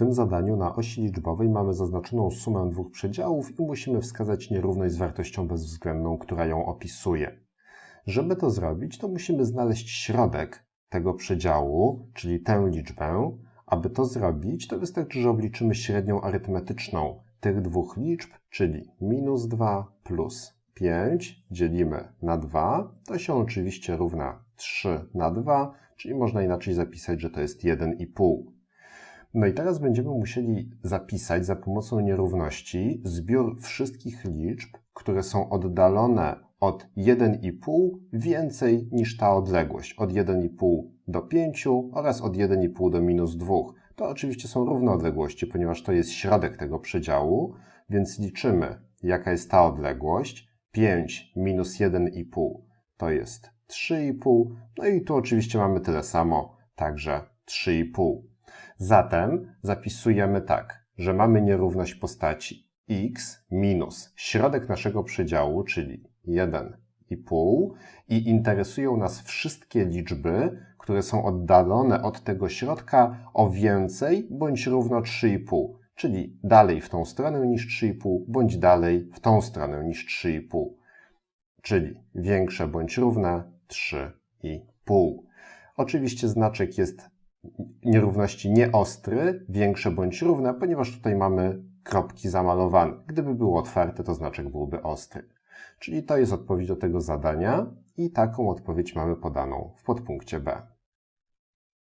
tym zadaniu na osi liczbowej mamy zaznaczoną sumę dwóch przedziałów i musimy wskazać nierówność z wartością bezwzględną, która ją opisuje. Żeby to zrobić, to musimy znaleźć środek tego przedziału, czyli tę liczbę. Aby to zrobić, to wystarczy, że obliczymy średnią arytmetyczną tych dwóch liczb, czyli minus 2 plus 5 dzielimy na 2, to się oczywiście równa 3 na 2, czyli można inaczej zapisać, że to jest 1,5. No i teraz będziemy musieli zapisać za pomocą nierówności zbiór wszystkich liczb, które są oddalone od 1,5 więcej niż ta odległość, od 1,5 do 5 oraz od 1,5 do minus 2. To oczywiście są równe odległości, ponieważ to jest środek tego przedziału, więc liczymy, jaka jest ta odległość. 5 minus 1,5 to jest 3,5, no i tu oczywiście mamy tyle samo, także 3,5. Zatem zapisujemy tak, że mamy nierówność postaci x minus środek naszego przedziału, czyli 1,5 i interesują nas wszystkie liczby, które są oddalone od tego środka o więcej bądź równo 3,5, czyli dalej w tą stronę niż 3,5 bądź dalej w tą stronę niż 3,5, czyli większe bądź równe 3,5. Oczywiście znaczek jest nierówności nieostry, większe bądź równe, ponieważ tutaj mamy kropki zamalowane. Gdyby było otwarte, to znaczek byłby ostry. Czyli to jest odpowiedź do tego zadania i taką odpowiedź mamy podaną w podpunkcie B.